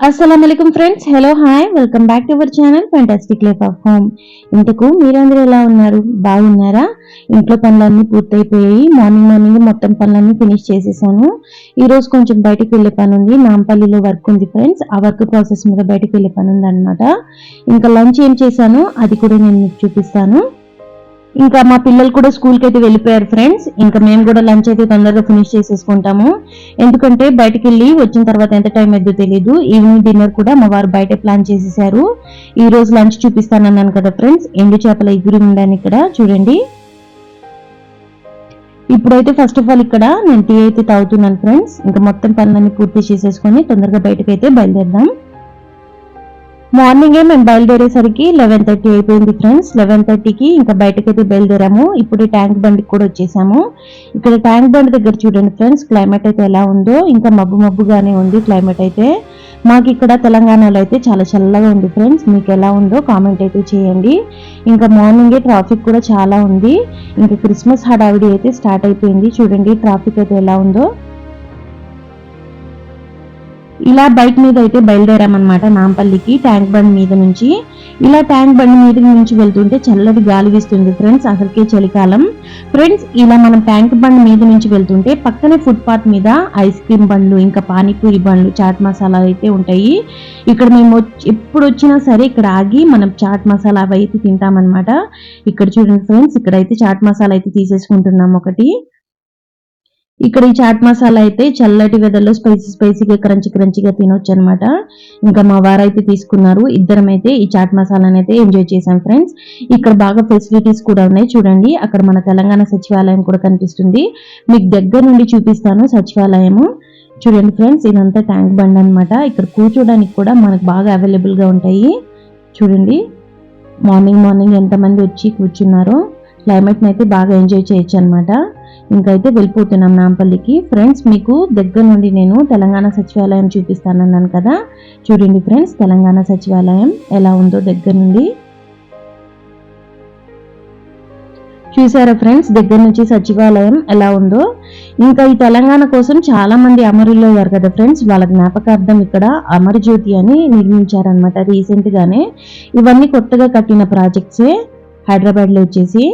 అస్సలం friends hello hi welcome back to our channel fantastic life of home ఇంతకు మీరందరూ ఎలా ఉన్నారు? బాగున్నారా? ఇంట్లో పనులన్నీ పూర్తయిపోయాయి. మార్నింగ్ మార్నింగ్ మొత్తం పనులన్నీ ఫినిష్ చేసేసాను. ఈరోజు కొంచెం బయటకు వెళ్ళే పని ఉంది. నాంపల్లిలో వర్క్ ఉంది ఫ్రెండ్స్ ఆ వర్క్ ప్రాసెస్ మీద బయటకు వెళ్ళే పని ఉంది అనమాట ఇంకా లంచ్ ఏం చేశాను? అది కూడా నేను మీకు చూపిస్తాను. ఇంకా మా పిల్లలు కూడా స్కూల్కి అయితే వెళ్ళిపోయారు ఫ్రెండ్స్. ఇంకా మేము కూడా లంచ్ అయితే తొందరగా ఫినిష్ చేసేసుకుంటాము. ఎందుకంటే బయటకు వెళ్ళి వచ్చిన తర్వాత ఎంత టైం అయిద్దో తెలియదు ఈవినింగ్ డిన్నర్ కూడా మా వారు బయట ప్లాన్ చేసేసారు. ఈ రోజు లంచ్ చూపిస్తానన్నాను కదా ఫ్రెండ్స్. ఎండు చేపల ఇగురు ఉందని ఇక్కడ చూడండి. ఇప్పుడైతే ఫస్ట్ ఆఫ్ ఆల్ ఇక్కడ నేను టీ అయితే తాగుతున్నాను ఫ్రెండ్స్. ఇంకా మొత్తం పనులన్నీ పూర్తి చేసేసుకొని తొందరగా బయటకు అయితే బయలుదేరదాం. మార్నింగే మేము బయలుదేరేసరికి లెవెన్ థర్టీ అయిపోయింది ఫ్రెండ్స్ లెవెన్ థర్టీకి ఇంకా బయటకైతే బయలుదేరాము. ఇప్పుడు ట్యాంక్ బండికి కూడా వచ్చేసాము. ఇక్కడ ట్యాంక్ బండ్ దగ్గర చూడండి ఫ్రెండ్స్ క్లైమేట్ అయితే ఎలా ఉందో. ఇంకా మబ్బు మబ్బుగానే ఉంది క్లైమేట్ అయితే. మాకు ఇక్కడ తెలంగాణలో అయితే చాలా చల్లగా ఉంది ఫ్రెండ్స్ మీకు ఎలా ఉందో కామెంట్ అయితే చేయండి. ఇంకా మార్నింగే ట్రాఫిక్ కూడా చాలా ఉంది. ఇంకా క్రిస్మస్ హడావిడి అయితే స్టార్ట్ అయిపోయింది. చూడండి ట్రాఫిక్ అయితే ఎలా ఉందో. ఇలా బైక్ మీద అయితే బయలుదేరామన్నమాట నాంపల్లికి ట్యాంక్ బండ్ మీద నుంచి. ఇలా ట్యాంక్ బండ్ మీద నుంచి వెళ్తుంటే చల్లటి గాలి వీస్తుంది ఫ్రెండ్స్ అసలుకే చలికాలం. ఫ్రెండ్స్ ఇలా మనం ట్యాంక్ బండ్ మీద నుంచి వెళ్తుంటే పక్కనే ఫుట్పాత్ మీద ఐస్ క్రీమ్ బండ్లు ఇంకా పానీపూరి బండ్లు చాట్ మసాలా అయితే ఉంటాయి. ఇక్కడ మేము ఎప్పుడు వచ్చినా సరే ఇక్కడ ఆగి మనం చాట్ మసాలా అవి అయితే తింటామన్నమాట. ఇక్కడ చూడండి ఫ్రెండ్స్ ఇక్కడ అయితే చాట్ మసాలా అయితే తీసేసుకుంటున్నాం ఒకటి. ఇక్కడ ఈ చాట్ మసాలా అయితే చల్లటి వెదర్లో స్పైసీ స్పైసీగా క్రంచి క్రంచిగా తినొచ్చు అనమాట ఇంకా మా వారు అయితే తీసుకున్నారు. ఇద్దరం అయితే ఈ చాట్ మసాలాని అయితే ఎంజాయ్ చేశాం ఫ్రెండ్స్ ఇక్కడ బాగా ఫెసిలిటీస్ కూడా ఉన్నాయి. చూడండి అక్కడ మన తెలంగాణ సచివాలయం కూడా కనిపిస్తుంది. మీకు దగ్గర నుండి చూపిస్తాను సచివాలయము. చూడండి ఫ్రెండ్స్ ఇదంతా ట్యాంక్ బండ్ అనమాట ఇక్కడ కూర్చోడానికి కూడా మనకు బాగా అవైలబుల్గా ఉంటాయి. చూడండి మార్నింగ్ మార్నింగ్ ఎంతమంది వచ్చి కూర్చున్నారో. క్లైమేట్ని అయితే బాగా ఎంజాయ్ చేయొచ్చు అనమాట ఇంకైతే వెళ్ళిపోతున్నాం నాంపల్లికి ఫ్రెండ్స్ మీకు దగ్గర నుండి నేను తెలంగాణ సచివాలయం చూపిస్తానన్నాను కదా. చూడండి ఫ్రెండ్స్ తెలంగాణ సచివాలయం ఎలా ఉందో దగ్గర నుండి. చూసారా ఫ్రెండ్స్ దగ్గర నుంచి సచివాలయం ఎలా ఉందో. ఇంకా ఈ తెలంగాణ కోసం చాలా మంది అమరులయ్యారు కదా ఫ్రెండ్స్ వాళ్ళ జ్ఞాపకార్థం ఇక్కడ అమరజ్యోతి అని నిర్మించారనమాట రీసెంట్గానే ఇవన్నీ కొత్తగా కట్టిన ప్రాజెక్ట్సే హైదరాబాద్లో వచ్చేసి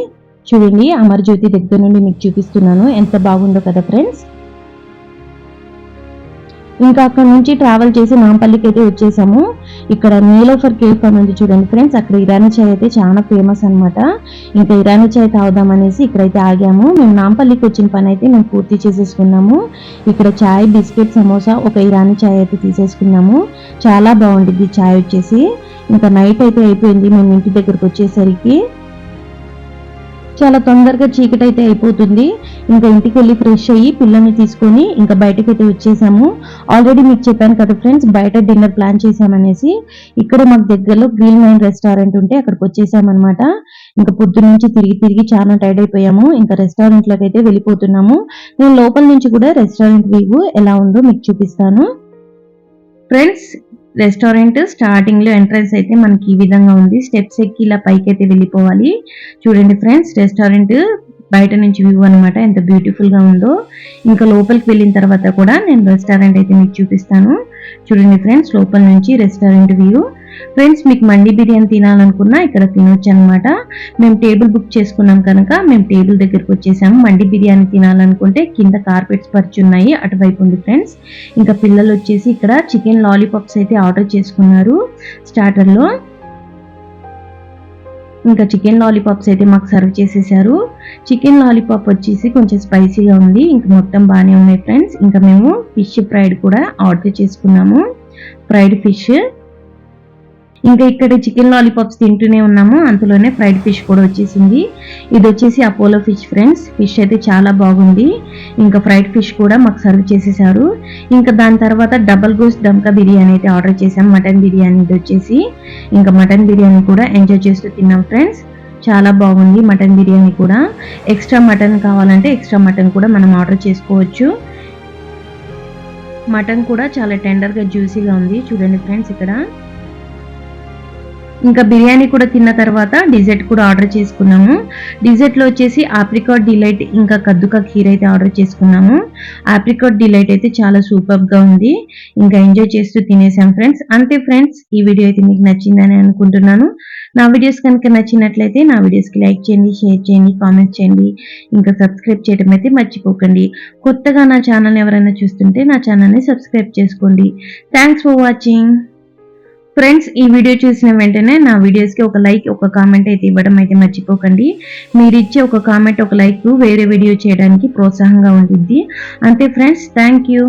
చూడండి అమరజ్యోతి దగ్గర నుండి మీకు చూపిస్తున్నాను. ఎంత బాగుందో కదా ఫ్రెండ్స్? ఇంకా అక్కడ నుంచి ట్రావెల్ చేసి నాంపల్లికి అయితే వచ్చేసాము. ఇక్కడ నీలోఫర్ కేఫ్ అని ఉంది చూడండి ఫ్రెండ్స్. అక్కడ ఇరానీ చాయ్ అయితే చాలా ఫేమస్ అనమాట ఇంకా ఇరానీ చాయ్ తాగుదాం అనేసి ఇక్కడైతే ఆగాము. మేము నాంపల్లికి వచ్చిన పని అయితే మేము పూర్తి చేసేసుకున్నాము. ఇక్కడ చాయ్ బిస్కెట్ సమోసా ఒక ఇరానీ చాయ్ అయితే తీసేసుకున్నాము. చాలా బాగుంటుంది చాయ్ వచ్చేసి. ఇంకా నైట్ అయితే అయిపోయింది. మేము ఇంటి దగ్గరకు వచ్చేసరికి చాలా తొందరగా చీకటి అయితే అయిపోతుంది. ఇంకా ఇంటికి వెళ్ళి ఫ్రెష్ అయ్యి పిల్లల్ని తీసుకొని ఇంకా బయటకు అయితే వచ్చేసాము. ఆల్రెడీ మీకు చెప్పాను కదా ఫ్రెండ్స్ బయట డిన్నర్ ప్లాన్ చేసామనేసి ఇక్కడ మాకు దగ్గరలో గ్రీన్ మైన్ రెస్టారెంట్ ఉంటే అక్కడికి వచ్చేసామన్నమాట. ఇంకా పొద్దున్న నుంచి తిరిగి తిరిగి చాలా టైర్డ్ అయిపోయాము. ఇంకా రెస్టారెంట్లోకి అయితే వెళ్ళిపోతున్నాము. నేను లోపల నుంచి కూడా రెస్టారెంట్ వ్యూ ఎలా ఉందో మీకు చూపిస్తాను. ఫ్రెండ్స్ రెస్టారెంట్ స్టార్టింగ్లో ఎంట్రన్స్ అయితే మనకి ఈ విధంగా ఉంది. స్టెప్స్ ఎక్కి ఇలా పైకి అయితే వెళ్ళిపోవాలి. చూడండి ఫ్రెండ్స్ రెస్టారెంట్ బయట నుంచి వ్యూ అనమాట ఎంత బ్యూటిఫుల్గా ఉందో. ఇంకా లోపలికి వెళ్ళిన తర్వాత కూడా నేను రెస్టారెంట్ అయితే మీకు చూపిస్తాను. చూడండి ఫ్రెండ్స్ లోపల నుంచి రెస్టారెంట్ వ్యూ. ఫ్రెండ్స్ మీకు మండి బిర్యానీ తినాలనుకున్నా ఇక్కడ తినొచ్చు అనమాట మేము టేబుల్ బుక్ చేసుకున్నాం కనుక మేము టేబుల్ దగ్గరకు వచ్చేసాము మండి బిర్యానీ తినాలనుకుంటే కింద కార్పెట్స్ పరిచున్నాయి అటువైపు ఉంది ఫ్రెండ్స్. ఇంకా పిల్లలు వచ్చేసి ఇక్కడ చికెన్ లాలీపాప్స్ అయితే ఆర్డర్ చేసుకున్నారు స్టార్టర్లో. ఇంకా చికెన్ లాలీపాప్స్ అయితే మాకు సర్వ్ చేసేసారు. చికెన్ లాలీపాప్ వచ్చేసి కొంచెం స్పైసీగా ఉంది. ఇంకా మొత్తం బాగానే ఉన్నాయి ఫ్రెండ్స్. ఇంకా మేము ఫిష్ ఫ్రైడ్ కూడా ఆర్డర్ చేసుకున్నాము. Fried fish. ఇంకా ఇక్కడ చికెన్ లాలీపాప్స్ తింటూనే ఉన్నాము. అంతలోనే ఫ్రైడ్ ఫిష్ కూడా వచ్చేసింది. ఇది వచ్చేసి అపోలో ఫిష్ ఫ్రెండ్స్. ఫిష్ అయితే చాలా బాగుంది. ఇంకా ఫ్రైడ్ ఫిష్ కూడా మాకు సర్వ్ చేసేసారు. ఇంకా దాని తర్వాత డబల్ గోస్ దమ్కా బిర్యానీ అయితే ఆర్డర్ చేసాం మటన్ బిర్యానీ ఇది వచ్చేసి. ఇంకా మటన్ బిర్యానీ కూడా ఎంజాయ్ చేస్తూ తిన్నాం ఫ్రెండ్స్. చాలా బాగుంది మటన్ బిర్యానీ కూడా. ఎక్స్ట్రా మటన్ కావాలంటే ఎక్స్ట్రా మటన్ కూడా మనం ఆర్డర్ చేసుకోవచ్చు. మటన్ కూడా చాలా టెండర్గా జ్యూసీగా ఉంది. చూడండి ఫ్రెండ్స్ ఇక్కడ. ఇంకా బిర్యానీ కూడా తిన్న తర్వాత డిజర్ట్ కూడా ఆర్డర్ చేసుకున్నాము. డిజర్ట్లో వచ్చేసి ఆప్రికాట్ డిలైట్ ఇంకా కద్దుకా ఖీర్ అయితే ఆర్డర్ చేసుకున్నాము. ఆప్రికాట్ డిలైట్ అయితే చాలా సూపర్గా ఉంది. ఇంకా ఎంజాయ్ చేస్తూ తినేసాం ఫ్రెండ్స్ అంతే ఫ్రెండ్స్ ఈ వీడియో అయితే మీకు నచ్చిందని అనుకుంటున్నాను. నా వీడియోస్ కనుక నచ్చినట్లయితే నా వీడియోస్కి లైక్ చేయండి షేర్ చేయండి కామెంట్ చేయండి. ఇంకా సబ్స్క్రైబ్ చేయడం అయితే మర్చిపోకండి. కొత్తగా నా ఛానల్ ఎవరైనా చూస్తుంటే నా ఛానల్ని సబ్స్క్రైబ్ చేసుకోండి. థ్యాంక్స్ ఫర్ వాచింగ్ ఫ్రెండ్స్ ఈ వీడియో చూసిన వెంటనే నా వీడియోస్కి ఒక లైక్ ఒక కామెంట్ అయితే ఇవ్వడం అయితే మర్చిపోకండి. మీరు ఇచ్చే ఒక కామెంట్ ఒక లైక్ వేరే వీడియో చేయడానికి ప్రోత్సాహంగా ఉంటుంది అంతే ఫ్రెండ్స్ థ్యాంక్ యూ